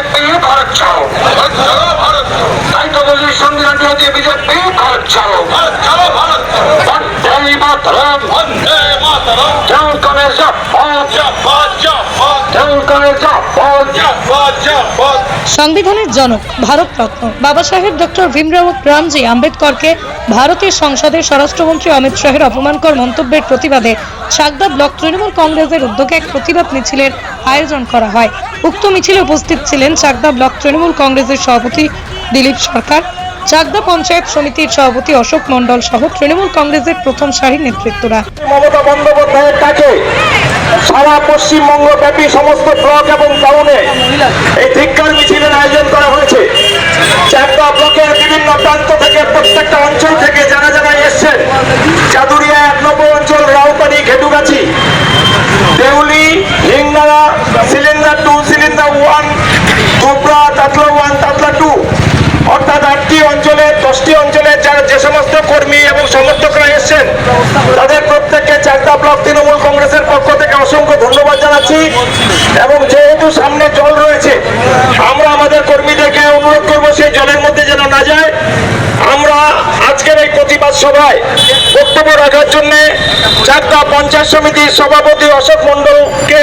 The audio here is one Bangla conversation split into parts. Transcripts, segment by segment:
বিজেপি ভারত ছাড়ো। তাই তো বলি সংবিধান বিরোধী বিজেপি ভারত ছাড়ো। বন্দে মাতরম। বন্দে মাতরম। ডাউন কমে জপ সংবিধানের জনক ভারতরত্ন বাবা সাহেব ডক্টর ভীমরাও রামজি আম্বেদকরকে ভারতের সংসদে স্বরাষ্ট্রমন্ত্রী অমিত শাহের অপমানকর মন্তব্যের প্রতিবাদে চাকদা ব্লক তৃণমূল কংগ্রেসের উদ্যোগে এক প্রতিবাদ মিছিলের আয়োজন করা হয়। উক্ত মিছিলে উপস্থিত ছিলেন চাকদা ব্লক তৃণমূল কংগ্রেসের সভাপতি দিলীপ সরকার চাকদা পঞ্চায়েত সমিতির সভাপতি অশোক মণ্ডল সহ তৃণমূল কংগ্রেসের প্রথম সারির নেতৃত্বরা। মমতা বন্দ্যোপাধ্যায়ের ডাকে সারা পশ্চিমবঙ্গ ব্যাপী সমস্ত ব্লক এবং টাউনে এই ধিক্কার মিছিলের আয়োজন করা হয়েছে। চারটা ব্লকের বিভিন্ন প্রান্ত থেকে প্রত্যেকটা অঞ্চল থেকে যারা যারা এসছেন, চাদুরিয়া এক নম্বর অঞ্চল, রাউপানি ঘেটুগাছি দেউলি, হিংনাড়া, সিলিন্ডার two cylinder one Dubra, Tatla one Tatla two অর্থাৎ আটটি অঞ্চলে, দশটি অঞ্চলে যারা যে সমস্ত কর্মী এবং সমর্থকরা এসছেন, তাদের প্রত্যেককে চারটা ব্লক তৃণমূল কংগ্রেসের পক্ষ থেকে অসংখ্য ধন্যবাদ জানাচ্ছি। এবং যেহেতু সামনে জল রয়েছে, আমরা আমাদের কর্মীদেরকে অনুরোধ করব সেই জলের মধ্যে যেন না যায়। আমরা আজকের এই প্রতিবাদ সভায় বক্তব্য রাখার জন্য চারটা পঞ্চায়েত সমিতির সভাপতি অশোক মন্ডলকে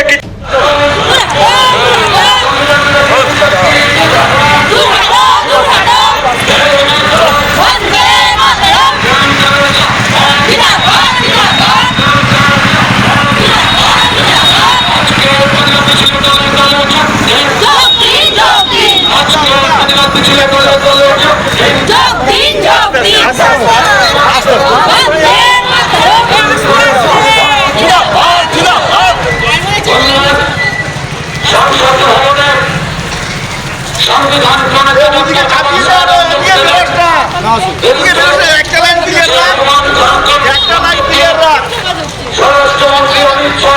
জিন্দাবাদ সংসদ ভবনে সংবিধান স্বরাষ্ট্রমন্ত্রী অমিত শাহ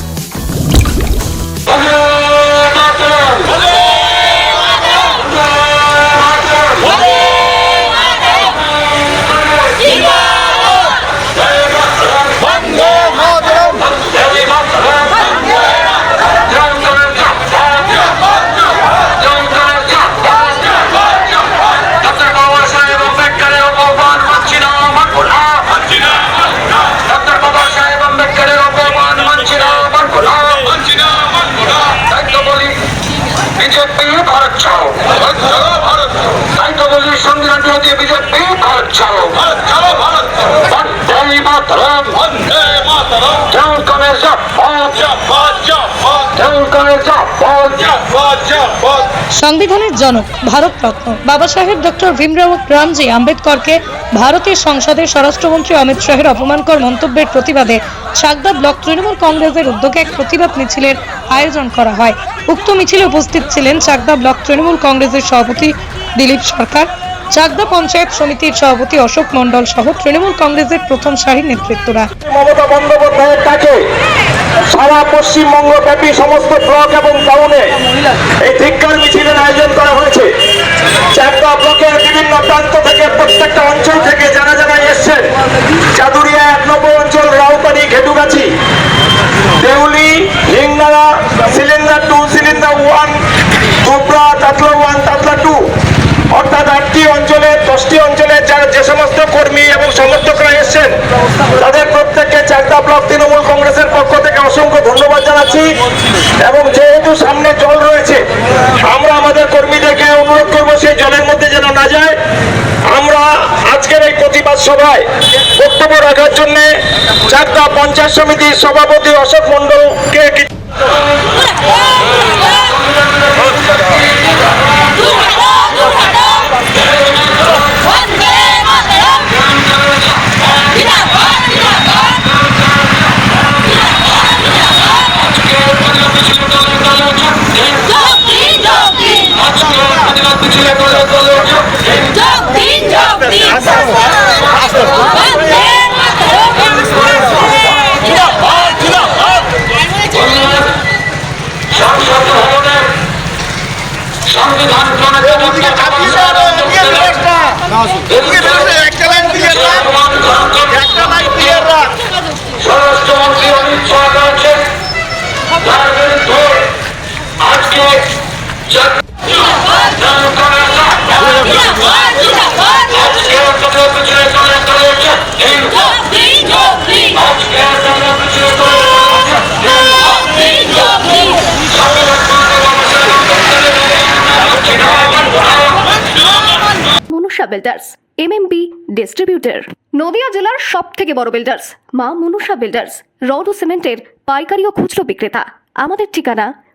সংবিধানের জনক ভারতরত্ন বাবা সাহেব ডক্টর ভীমরাও রামজি আম্বেদকরকে ভারতের সংসদে স্বরাষ্ট্রমন্ত্রী অমিত শাহের অপমানকর মন্তব্যের প্রতিবাদে চাকদা ব্লক তৃণমূল কংগ্রেসের উদ্যোগে এক প্রতিবাদ মিছিলের আয়োজন করা হয়। উক্ত মিছিলে উপস্থিত ছিলেন চাকদা ব্লক তৃণমূল কংগ্রেসের সভাপতি দিলীপ সরকার চাকদা পঞ্চায়েত সমিতির সভাপতি অশোক মণ্ডল সহ তৃণমূল কংগ্রেসের প্রথম সারির নেতৃত্বরা। মমতা বন্দ্যোপাধ্যায়ের ডাকে সারা পশ্চিমবঙ্গ ব্যাপী সমস্ত ব্লক এবং টাউনে এই ধিক্কার মিছিলের আয়োজন করা হয়েছে। চারটা ব্লকের বিভিন্ন প্রান্ত থেকে, প্রত্যেকটা অঞ্চল থেকে যারা যারা এসছেন, চাদুরিয়া এক নম্বর অঞ্চল রাউপানি ঘেটুগাছি, দেউলি হিংনাড়া সিলিন্ডার two, cylinder one Dubra Tatla one, Tatla two, অর্থাৎ আটটি অঞ্চলে, দশটি অঞ্চলে যারা যে সমস্ত কর্মী এবং সমর্থকরা এসছেন, তাদের চারটা ব্লক তৃণমূল কংগ্রেসের পক্ষ থেকে অসংখ্য ধন্যবাদ জানাচ্ছি। এবং যেহেতু সামনে জল রয়েছে, আমরা আমাদের কর্মীদেরকে অনুরোধ করব সেই জলের মধ্যে যেন না যায়। আমরা আজকের এই প্রতিবাদ সভায় বক্তব্য রাখার জন্যে চাকদা পঞ্চায়েত সমিতির সভাপতি অশোক মন্ডলকে মিছিলে করো করো যোগ দিন যোগ দিন বন্দে সংবিধান স্বরাষ্ট্রমন্ত্রী অমিত শাহ আজকে Mansa builders MMB distributor Nadia জেলার সব থেকে বড় বিল্ডার্স মা মনুষা বিল্ডার্স রড ও সিমেন্টের পাইকারি ও খুচরো বিক্রেতা। আমাদের ঠিকানা